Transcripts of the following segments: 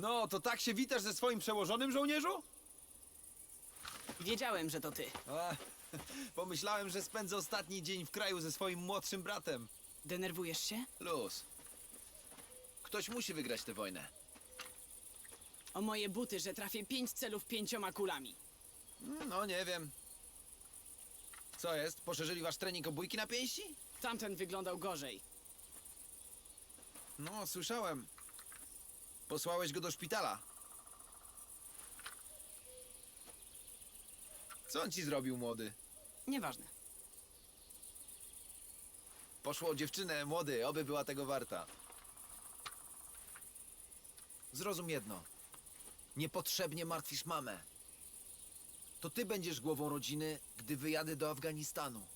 No, to tak się witasz ze swoim przełożonym żołnierzu? Wiedziałem, że to ty. A, pomyślałem, że spędzę ostatni dzień w kraju ze swoim młodszym bratem. Denerwujesz się? Luz. Ktoś musi wygrać tę wojnę. O moje buty, że trafię pięć celów pięcioma kulami. No, nie wiem. Co jest? Poszerzyli wasz trening o bójki na pięści? Tamten wyglądał gorzej. No, słyszałem. Posłałeś go do szpitala. Co on ci zrobił, młody? Nieważne. Poszło o dziewczynę, młody, oby była tego warta. Zrozum jedno. Niepotrzebnie martwisz mamę. To ty będziesz głową rodziny, gdy wyjadę do Afganistanu.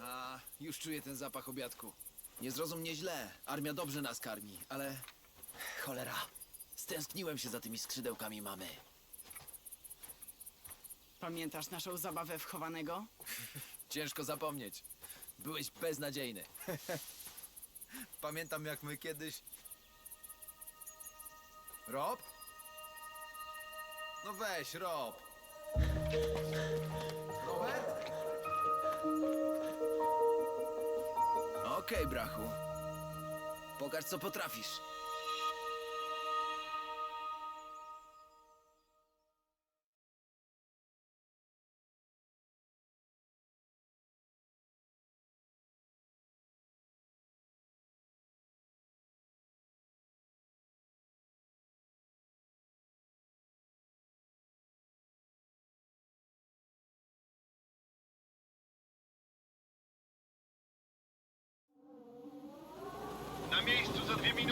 A, już czuję ten zapach obiadku. Nie zrozum mnie źle. Armia dobrze nas karmi, ale... Cholera. Stęskniłem się za tymi skrzydełkami mamy. Pamiętasz naszą zabawę w chowanego? Ciężko zapomnieć. Byłeś beznadziejny. Pamiętam jak my kiedyś. Rob? No weź, Rob. Okej, brachu. Pokaż co potrafisz.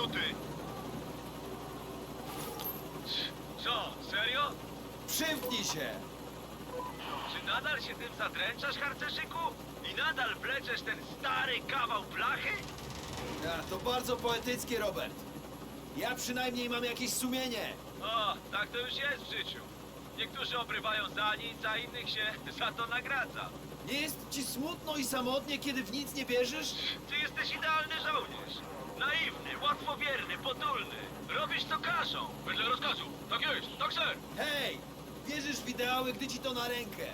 Minuty. Co, serio? Przymknij się! Czy nadal się tym zadręczasz, harcerzyku? I nadal wleczesz ten stary kawał blachy? Ja, to bardzo poetyckie, Robert. Ja przynajmniej mam jakieś sumienie. O, tak to już jest w życiu. Niektórzy obrywają za nic, a innych się za to nagradza. Nie jest ci smutno i samotnie, kiedy w nic nie wierzysz? Ty jesteś idealny żołnierz. Potulny. Robisz co każą. Wedle rozkazu. Tak jest, tak ser. Hej! Wierzysz w ideały, gdy ci to na rękę.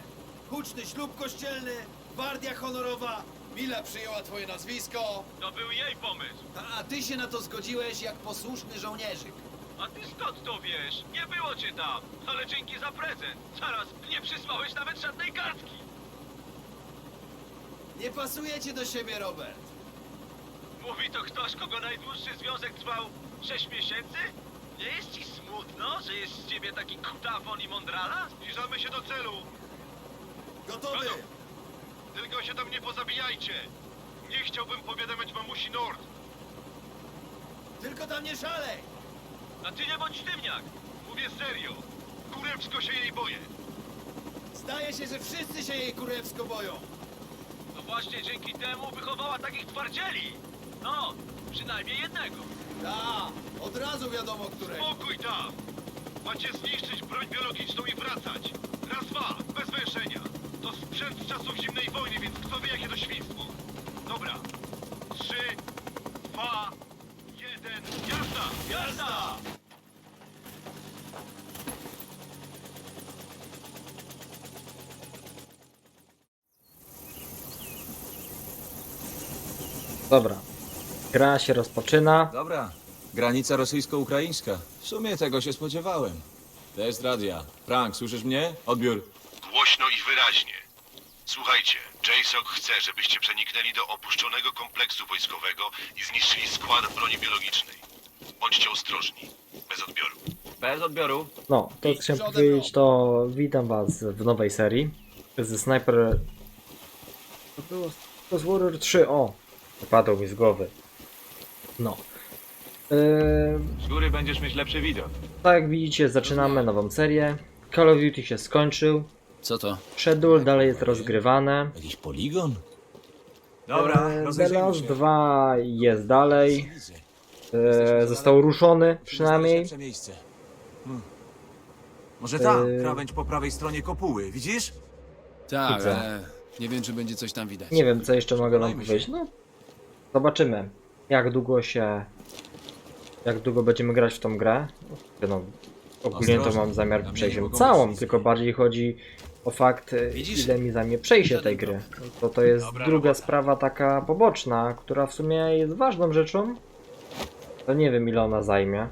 Huczny ślub kościelny, gwardia honorowa, Mila przyjęła twoje nazwisko, To był jej pomysł. a ty się na to zgodziłeś jak posłuszny żołnierzyk. A ty skąd to wiesz? Nie było cię tam. Ale dzięki za prezent. Zaraz nie przysłałeś nawet żadnej kartki. Nie pasujecie do siebie, Robert. Mówi to ktoś, kogo najdłuższy związek trwał 6 miesięcy? Nie jest ci smutno, że jest z ciebie taki kutafon i mądrala? Zbliżamy się do celu. Gotowy! Tylko się tam nie pozabijajcie. Nie chciałbym powiadamiać mamusi Nord. Tylko tam nie szalej! A ty nie bądź sztywniak. Mówię serio. Kurewsko się jej boję. Zdaje się, że wszyscy się jej kurewsko boją. No właśnie dzięki temu wychowała takich twardzieli. No, przynajmniej jednego. Ta, od razu wiadomo, której. Spokój tam! Macie zniszczyć broń biologiczną i wracać. Raz, dwa, bez węszenia. To sprzęt z czasów zimnej wojny, więc kto wie jakie to świństwo. Dobra. Trzy, dwa, jeden, jazda! Jazda! Dobra. Gra się rozpoczyna. Dobra, granica rosyjsko-ukraińska. W sumie tego się spodziewałem. Test radia. Frank, słyszysz mnie? Odbiór. Głośno i wyraźnie. Słuchajcie, JSOC chce, żebyście przeniknęli do opuszczonego kompleksu wojskowego i zniszczyli skład broni biologicznej. Bądźcie ostrożni. Bez odbioru. Bez odbioru. No, to co chciałem powiedzieć, to witam was w nowej serii. ze Sniper... To było... To z Warrior 3, o! Wypadło mi z głowy. No. Yy, Z góry będziesz mieć lepszy widok. tak jak widzicie, zaczynamy nową serię. Call of Duty się skończył. Co to? Schedule dalej jest rozgrywane. Jakiś poligon? Eee, The Last 2 jest dalej. Eee, został ruszony przynajmniej. miejsce. Hmm. Może ta Yy. krawędź po prawej stronie kopuły, widzisz? Tak, Widzę. ale nie wiem, czy będzie coś tam widać. Nie wiem co jeszcze mogę wam powiedzieć. No, zobaczymy, jak długo się. Jak długo będziemy grać w tą grę. No, ogólnie to mam zamiar przejść ją całą, tylko bardziej chodzi o fakt, y, Widzisz? ile mi zajmie przejście tej gry. To to jest Dobra druga robota. sprawa taka poboczna, która w sumie jest ważną rzeczą. To nie wiem ile ona zajmie.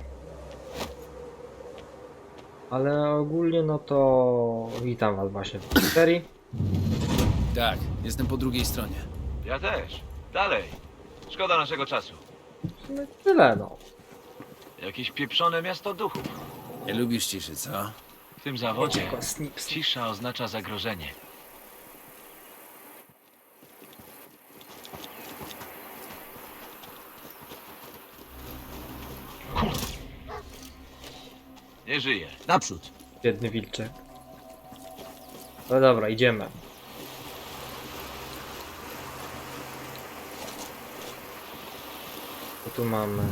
Ale ogólnie no to witam was właśnie w tej serii. Tak, jestem po drugiej stronie. Ja też. Dalej. Szkoda naszego czasu. Sumie tyle no. Jakieś pieprzone miasto duchów. Nie lubisz ciszy, co? W tym zawodzie Snips. cisza oznacza zagrożenie. Nie żyje. Naprzód. Biedny wilczek. No dobra, idziemy. Tu mamy?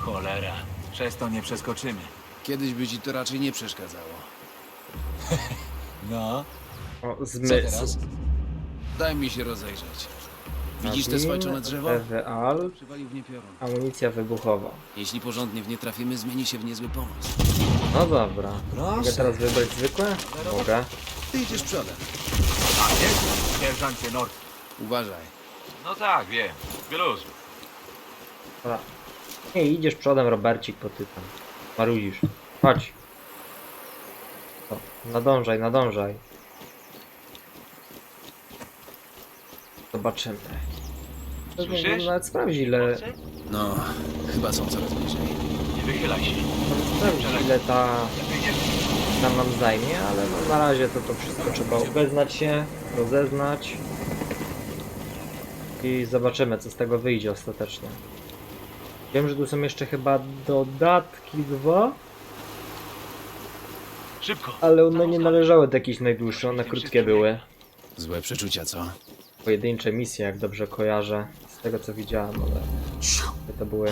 Cholera. Przez to nie przeskoczymy. Kiedyś by ci to raczej nie przeszkadzało. No, O, co zmysł. teraz? Daj mi się rozejrzeć. Widzisz te Kabin, swajczone drzewo? EWAL, Przywalił w nie piorun. amunicja wybuchowa. Jeśli porządnie w nie trafimy, zmieni się w niezły pomysł. No dobra. Mogę Proszę. teraz wybrać zwykłe? Mogę. Ty idziesz przodem. A jest? Sierżancie Nord. Uważaj. No tak, wiem. Wyluzuj. Dobra. Nie, idziesz przodem, Robercik, bo ty tam marudzisz. Chodź. O, nadążaj, nadążaj. Zobaczymy. Słyszysz? Nawet sprawdzić ile, No, chyba są coraz bliżej. Nie wychylaj się. sprawdzić ile ta tam nam zajmie, ale no, na razie to to wszystko trzeba obeznać się, rozeznać i zobaczymy co z tego wyjdzie ostatecznie. Wiem, że tu są jeszcze chyba dodatki dwa, Szybko. ale one nie należały do jakichś najdłuższych, one krótkie były. Złe przeczucia, co? Pojedyncze misje, jak dobrze kojarzę, z tego co widziałem, ale to były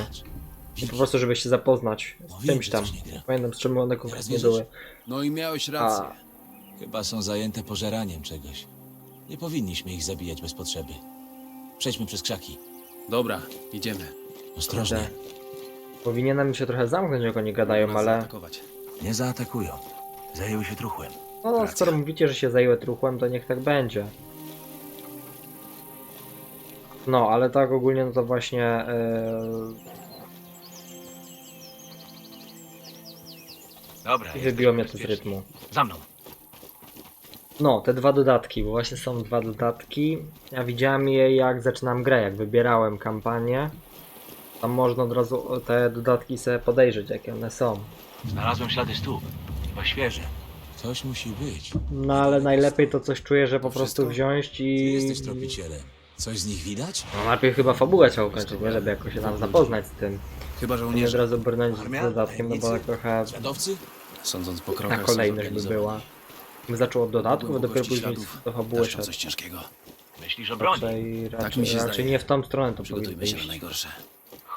po prostu, żeby się zapoznać z czymś tam. Pamiętam z czym one konkretnie były. No i miałeś rację. A, Chyba są zajęte pożeraniem czegoś. Nie powinniśmy ich zabijać bez potrzeby. Przejdźmy przez krzaki. Dobra, idziemy. Ostrożnie. Powinienem się trochę zamknąć, jak oni gadają, ale zaatakować. Nie zaatakują. Zajęły się truchłem. no, no skoro mówicie, że się zajęły truchłem, to niech tak będzie. No, ale tak ogólnie, no to właśnie Dobra. yy, wybiło mnie to z rytmu. Za mną. No, te dwa dodatki, bo właśnie są dwa dodatki. Ja widziałem je jak zaczynam grę, jak wybierałem kampanię. Tam można od razu te dodatki sobie podejrzeć, jakie one są. Znalazłem ślady stóp. Chyba świeże. Coś musi być. No ale najlepiej to coś czuję, że po prostu wziąć Ty i... jesteś tropicielem. Coś z nich widać? No najpierw chyba fabułę trzeba ukończyć, nie? Żeby jakoś się tam zapoznać z tym. Chyba Nie od żołnierze. razu brnąć z Armia? dodatkiem, no bo tak trochę Śladowcy? Sądząc po na krokach są kolejność by zorganizowani. była. Bym zaczął od dodatków, a dopiero Głębokości później śladów do fabuły szedł. coś ciężkiego. Myślisz o broni? Raczej, Tak mi raczej, się raczej zdaje. nie w tą stronę to powinno Przygotujmy się na iść. najgorsze.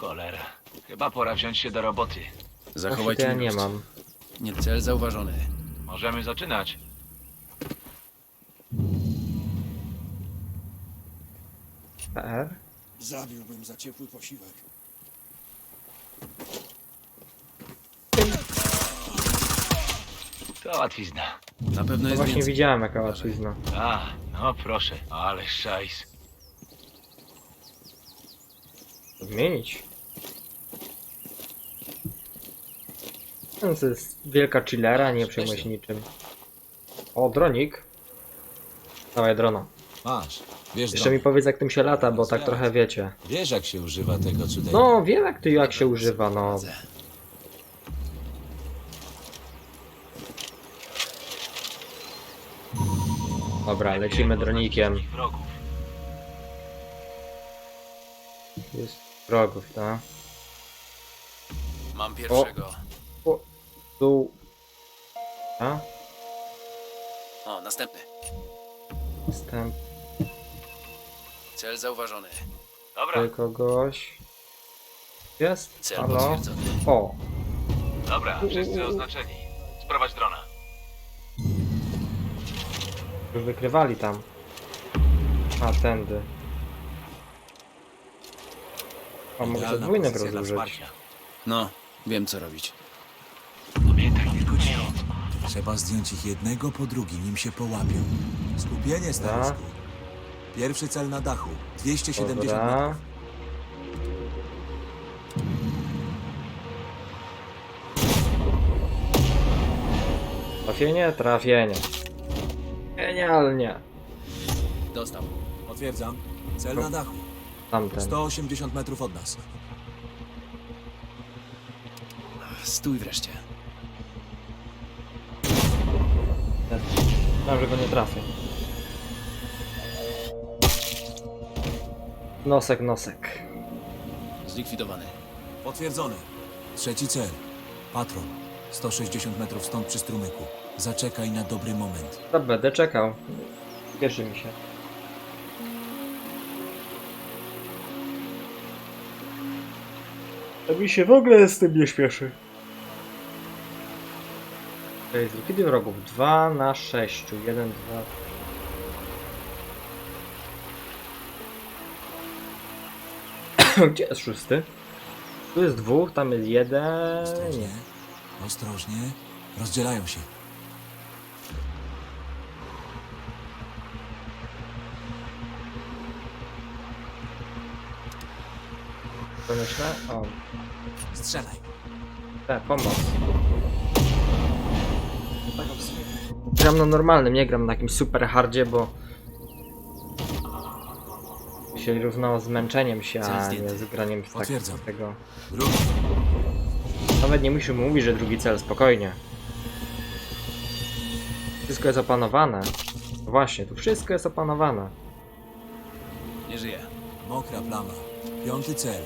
Cholera. Chyba pora wziąć się do roboty. Właśnie Zachowaj to ja nie czujność. mam. Nie cel zauważony. Możemy zaczynać. PR? Zabiłbym za ciepły posiłek. To łatwizna. Na pewno No jest właśnie więcej. widziałem jaka łatwizna. A, no proszę. Ale szajs. Zmienić. No, To jest wielka chillera, nie przejmuj się niczym. O, dronik. Dawaj drona. Masz. Wiesz, Jeszcze mi powiedz jak tym się lata, bo tak trochę wiecie. Wiesz jak się używa tego cudeńka. No, wiem jak ty jak się używa, no. Dobra, lecimy dronikiem. Jest wrogów, tak? Mam pierwszego. O, tu. A? O, następny. Wstęp Cel zauważony. Dobra, kogoś. Jest? Cel Halo? potwierdzony. O, dobra. Wszyscy oznaczeni. Sprowadź drona. już wykrywali tam. A, tędy. A mogę Idealna podwójne pozycja dla rozłożyć. wsparcia. No, wiem co robić. Pamiętaj, tylko cicho. Trzeba zdjąć ich jednego po drugim, nim się połapią. Skupienie, starosku. Pierwszy cel na dachu. 270 metrów. Dobra. Trafienie? Trafienie. Genialnie. Dostał. Potwierdzam. Cel na dachu. Tamten. 180 metrów od nas. Stój wreszcie. Znam, że go nie trafię. Nosek, nosek. Zlikwidowany. Potwierdzony. Trzeci cel. Patron. 160 metrów stąd przy strumyku. Zaczekaj na dobry moment. To będę czekał. Cieszy mi się. To mi się w ogóle z tym nie śpieszy. To jest zlikwiduj wrogów 2 na 6. 1, 2. Gdzie jest szósty? Tu jest dwóch, tam jest jeden. Ostrożnie. Nie. Ostrożnie. Rozdzielają się. To myślę? O, Strzelaj. te, pomoc. Gram na normalnym, nie gram na jakimś super hardzie, bo się równało zmęczeniem się, a nie z graniem z, tak, z tego. Nawet nie musimy mówić, że drugi cel, spokojnie. Wszystko jest opanowane. Właśnie, tu wszystko jest opanowane. Nie żyje. Mokra plama. Piąty cel.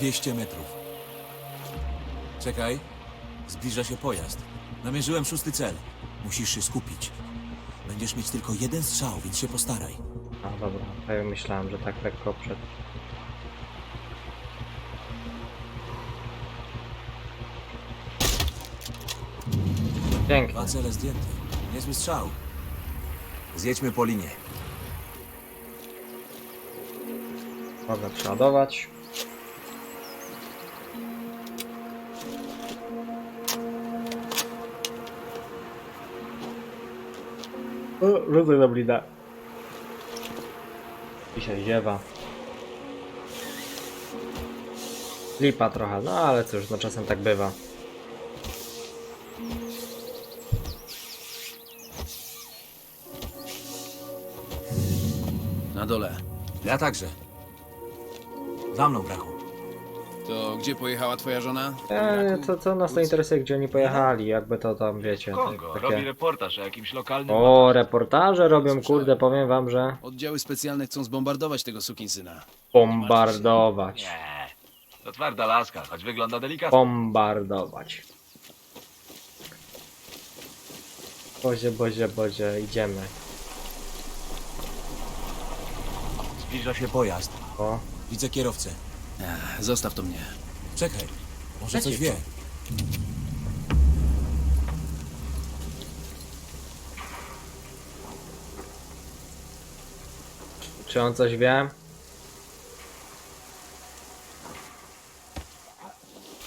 200 metrów. Czekaj. Zbliża się pojazd. Namierzyłem szósty cel. Musisz się skupić. Będziesz mieć tylko jeden strzał, więc się postaraj. A dobra, to ja myślałem, że tak lekko przed. Pięknie. Dwa cele zdjęte. Niezły strzał. Zjedźmy po linie. Mogę przeładować. O, rzucaj do blida. Dzisiaj ziewa. Lipa trochę, no ale cóż, no czasem tak bywa. Na dole. Ja także. Za mną, brachu. To gdzie pojechała twoja żona? Eee, co, co nas to interesuje, gdzie oni pojechali, jakby to tam, wiecie, tak, Kongo. Robi takie... reportaż o jakimś lokalnym... O, reportaże robią, kurde, powiem wam, że Oddziały specjalne chcą zbombardować tego sukinsyna. bombardować. Nie. To twarda laska, choć wygląda delikatnie. Bombardować. Bozie, bozie, bozie, idziemy. Zbliża się pojazd. O, Widzę kierowcę. Ech, zostaw to mnie. Czekaj. Może coś wie. czy on coś wie?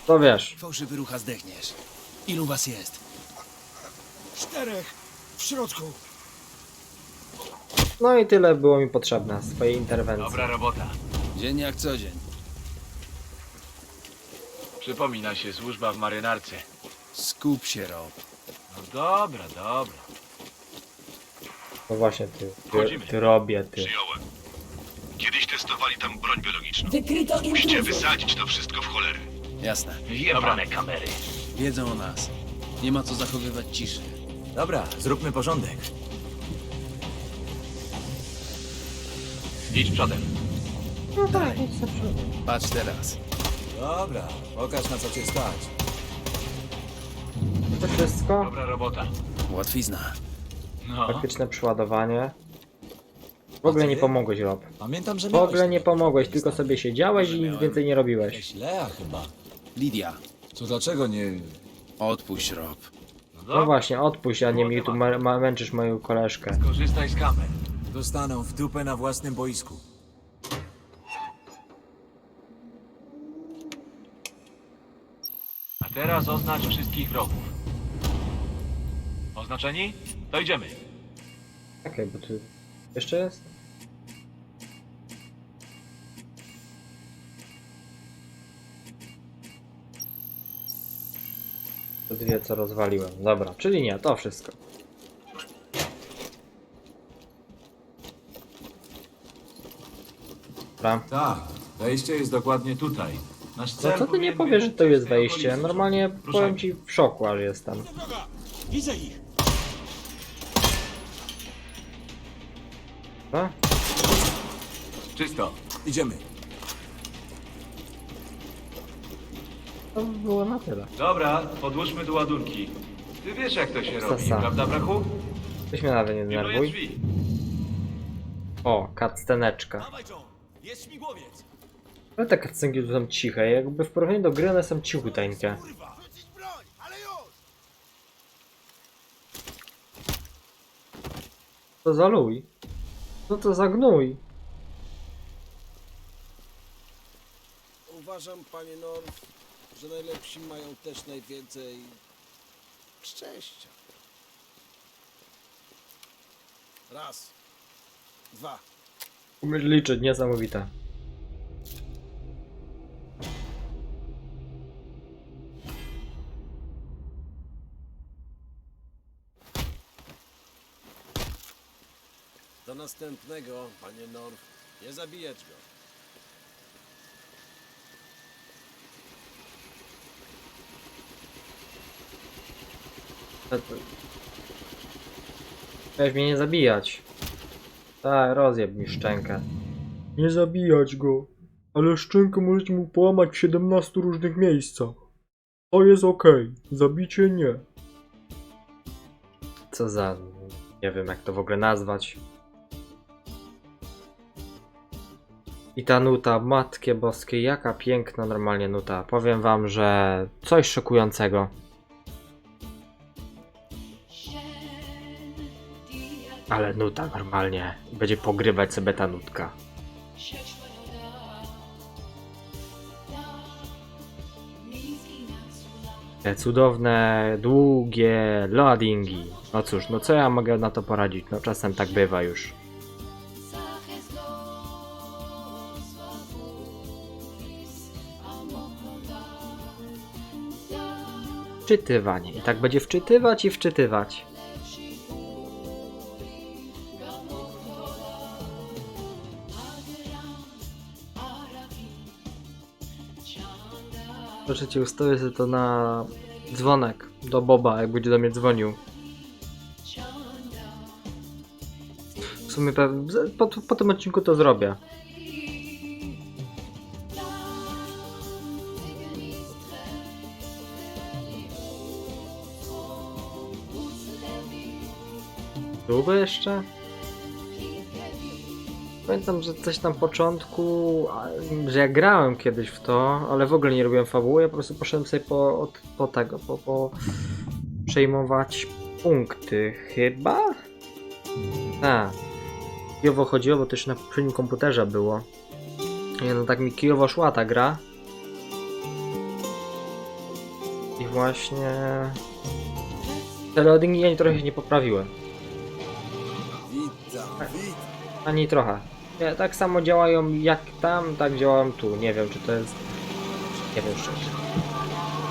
To wiesz. Fałszywy rucha zdechniesz. Ilu was jest? Czterech w środku. No i tyle było mi potrzebne, swojej interwencji. Dobra robota. Dzień jak co dzień. Przypomina się służba w marynarce. Skup się, Rob. No dobra, dobra. No właśnie, ty, ty, Wchodzimy. ty robię, ty. Przyjąłem. Kiedyś testowali tam broń biologiczną. Wykryto Musicie intruzów. wysadzić to wszystko w cholery. Jasne. Jebane kamery. Wiedzą o nas. Nie ma co zachowywać ciszy. Dobra, zróbmy porządek. Idź przodem. Patrz teraz. Dobra, pokaż na co cię stać. To wszystko? Dobra robota. Łatwizna. No. Faktyczne przeładowanie. W ogóle nie pomogłeś, Rob. Pamiętam, że W miałeś ogóle nie takie pomogłeś, tylko sobie siedziałeś i nic więcej nie robiłeś. Jakaś Lea chyba. Lidia. To dlaczego nie... Odpuść, Rob. No właśnie, odpuść, a nie mi tu męczysz moją koleżkę. Korzystaj z kamer. Dostaną w dupę na własnym boisku. A teraz oznacz wszystkich wrogów. Oznaczeni? To idziemy. Okej, bo tu jeszcze jest? To dwie co rozwaliłem. Dobra, czyli nie, to wszystko. Dobra. Tak, wejście jest dokładnie tutaj. Nasz No cel co ty nie powinien powiesz, że być to jest w tej wejście? okolicy. Normalnie Ruszajmy. powiem ci w szoku, aż jestem. Widzę ich! Czysto. Idziemy. To było na tyle. Dobra, podłóżmy tu ładunki. Ty wiesz jak to się robi, Sasa. prawda brachu? Weź mnie nawet nie Pilnuję denerwuj. drzwi. O, cutsceneczka. Dawaj, John! Jest śmigłowiec! Ale te cutscenki tu są ciche, jakby w porównaniu do gry one są cichuteńkie. Co za luj? Co to za gnój? Uważam, panie North, że najlepsi mają też najwięcej szczęścia. Raz. Dwa. Umiesz liczyć, niesamowite. Następnego, panie North. Nie zabijać go. Weź mnie nie zabijać. Tak, rozjeb mi szczękę. Nie zabijać go. Ale szczękę możecie mu połamać w 17 różnych miejscach. To jest okej. Zabicie nie. Co za... Nie wiem jak to w ogóle nazwać. I ta nuta, matkie boskie, jaka piękna normalnie nuta. Powiem wam, że coś szokującego. Ale nuta normalnie. Będzie pogrywać sobie ta nutka. Te cudowne, długie loadingi. No cóż, no co ja mogę na to poradzić? No czasem tak bywa już. Wczytywanie. I tak będzie wczytywać i wczytywać. Proszę cię, ustawię sobie to na dzwonek do Boba, jak będzie do mnie dzwonił. W sumie pewnie po, po tym odcinku to zrobię. Długo jeszcze? Pamiętam, że coś tam początku, że ja grałem kiedyś w to, ale w ogóle nie robiłem fabuły, ja po prostu poszedłem sobie po, od, po tego, po, po przejmować punkty, chyba? Tak. Kijowo chodziło, bo już na poprzednim komputerze było. Nie no, tak mi kijowo szła ta gra. I właśnie... Te loadingi ani trochę nie poprawiły. Ani trochę. Nie, tak samo działają jak tam, tak działają tu. Nie wiem, czy to jest. Nie wiem szczerze.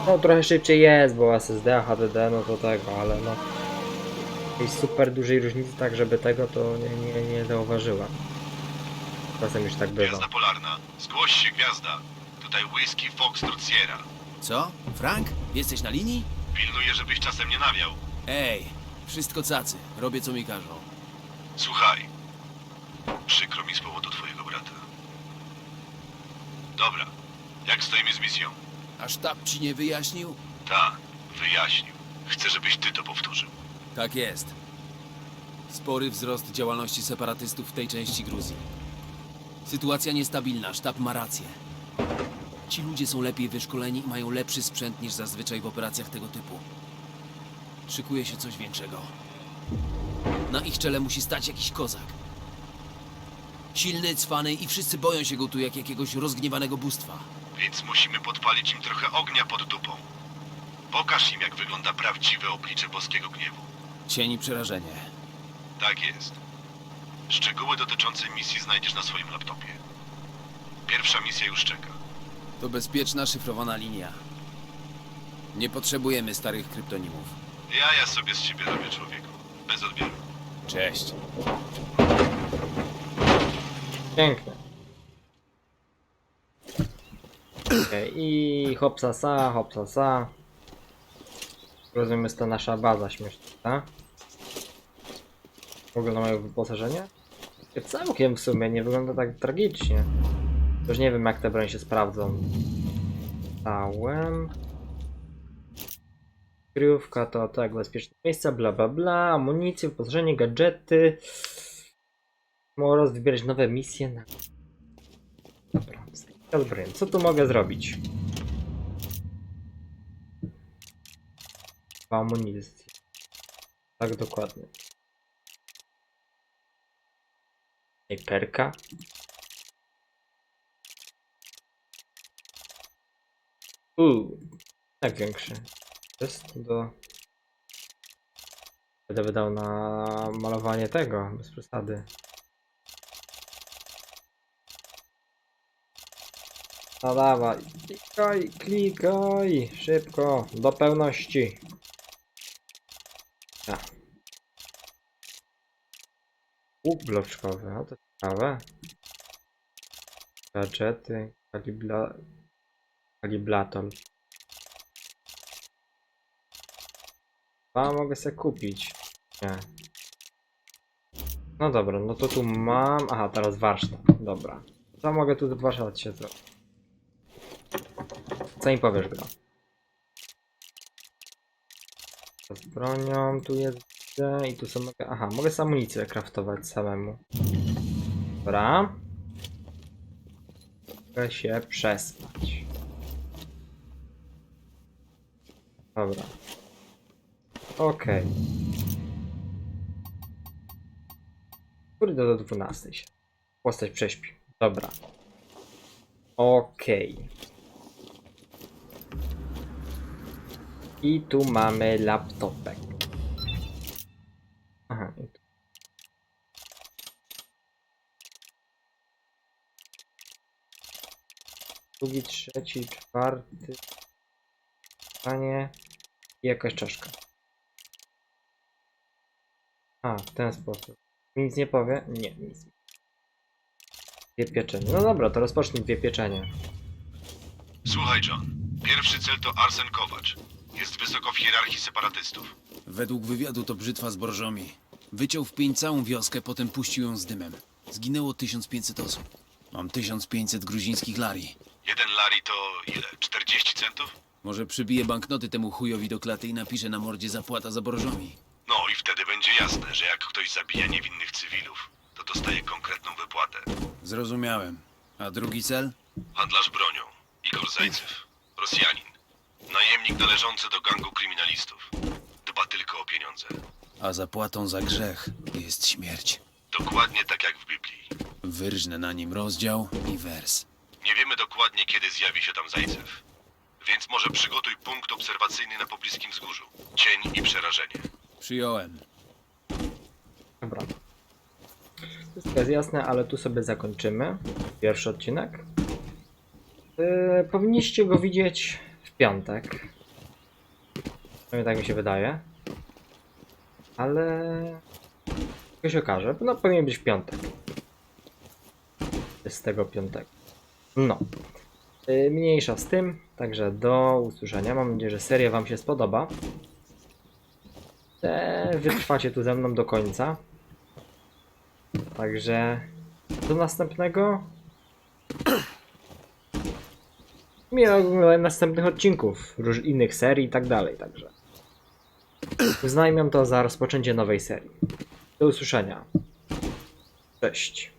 No trochę szybciej jest, bo SSD, HDD, no to tego, ale no. Jakiejś super dużej różnicy, tak żeby tego to nie, nie, nie zauważyłem. Czasem już tak bywa. Gwiazda polarna. Zgłoś się, gwiazda. Tutaj Whisky Foxtrot Sierra. Co? Frank? Jesteś na linii? Pilnuję, żebyś czasem nie nawiał. Ej, wszystko cacy. Robię co mi każą. Słuchaj. Przykro mi z powodu twojego brata. Dobra. Jak stoimy z misją? A sztab ci nie wyjaśnił? Ta, wyjaśnił. Chcę, żebyś ty to powtórzył. Tak jest. Spory wzrost działalności separatystów w tej części Gruzji. Sytuacja niestabilna, sztab ma rację. Ci ludzie są lepiej wyszkoleni i mają lepszy sprzęt niż zazwyczaj w operacjach tego typu. Szykuje się coś większego. Na ich czele musi stać jakiś kozak. Silny, cwany i wszyscy boją się go tu jak jakiegoś rozgniewanego bóstwa. Więc musimy podpalić im trochę ognia pod dupą. Pokaż im, jak wygląda prawdziwe oblicze boskiego gniewu. Cień i przerażenie. Tak jest. Szczegóły dotyczące misji znajdziesz na swoim laptopie. Pierwsza misja już czeka. To bezpieczna, szyfrowana linia. Nie potrzebujemy starych kryptonimów. Ja ja sobie z ciebie robię człowieku. Bez odbioru. Cześć. Pięknie. Okej, i hopsa sa, hopsa sa. Rozumiem, jest to nasza baza śmieszna. W ogóle moje wyposażenie? Całkiem w sumie, nie wygląda tak tragicznie. Już nie wiem jak te broń się sprawdzą. Stałem. Kryjówka to tak, bezpieczne miejsca, bla bla bla, amunicje, wyposażenie, gadżety. Oraz wybierać nowe misje na... Dobra, co tu mogę zrobić? Amunicję. Tak dokładnie. Perka. Uuu, tak większy. Jest do... Będę wydał na malowanie tego, bez przesady. No dawaj, klikaj, klikaj, szybko, do pełności. Tak. Łuk bloczkowy, no to ciekawe. Gadżety, kalibla... kaliblator. A mogę sobie kupić. Nie. No dobra, no to tu mam... Aha, teraz warsztat, dobra. Co mogę tu w warsztacie zrobić? Co mi powiesz, gra? Z bronią tu jest i tu są... Aha, mogę sobie amunicję craftować samemu. Dobra. Mogę się przespać. Dobra. Okej. Kurde, do 12 się. Postać prześpi. Dobra. Okej. I tu mamy laptopek. Aha, i tu. Drugi, trzeci, czwarty. Panie. I jakaś czaszka. A, w ten sposób. Nic nie powie? Nie, nic. Dwie pieczenie. No dobra, to rozpocznij dwie pieczenie. Słuchaj, John. Pierwszy cel to Arsen Kowacz. Jest wysoko w hierarchii separatystów. Według wywiadu to brzytwa z borżomi. Wyciął w pień całą wioskę, potem puścił ją z dymem. Zginęło 1500 osób. Mam 1500 gruzińskich lari. Jeden lari to ile? 40 centów? Może przybiję banknoty temu chujowi do klaty i napiszę na mordzie zapłata za borżomi. No i wtedy będzie jasne, że jak ktoś zabija niewinnych cywilów, to dostaje konkretną wypłatę. Zrozumiałem. A drugi cel? Handlarz bronią. Igor Zajcew. Rosjanin. Najemnik należący do gangu kryminalistów. Dba tylko o pieniądze. A zapłatą za grzech jest śmierć. Dokładnie tak jak w Biblii. Wyrżnę na nim rozdział i wers. Nie wiemy dokładnie, kiedy zjawi się tam Zajcew. Więc może przygotuj punkt obserwacyjny na pobliskim wzgórzu. Cień i przerażenie. Przyjąłem. Dobra. Wszystko jest jasne, ale tu sobie zakończymy. Pierwszy odcinek. Yy, powinniście go widzieć piątek. Przynajmniej tak mi się wydaje. Ale... To się okaże. No powinien być w piątek. Z tego piątek. No. Yy, mniejsza z tym. Także do usłyszenia. Mam nadzieję, że seria Wam się spodoba. Eee, wytrwacie tu ze mną do końca. Także do następnego. Miłego następnych odcinków, róż innych serii i tak dalej, także. Uznajmy to za rozpoczęcie nowej serii. Do usłyszenia. Cześć.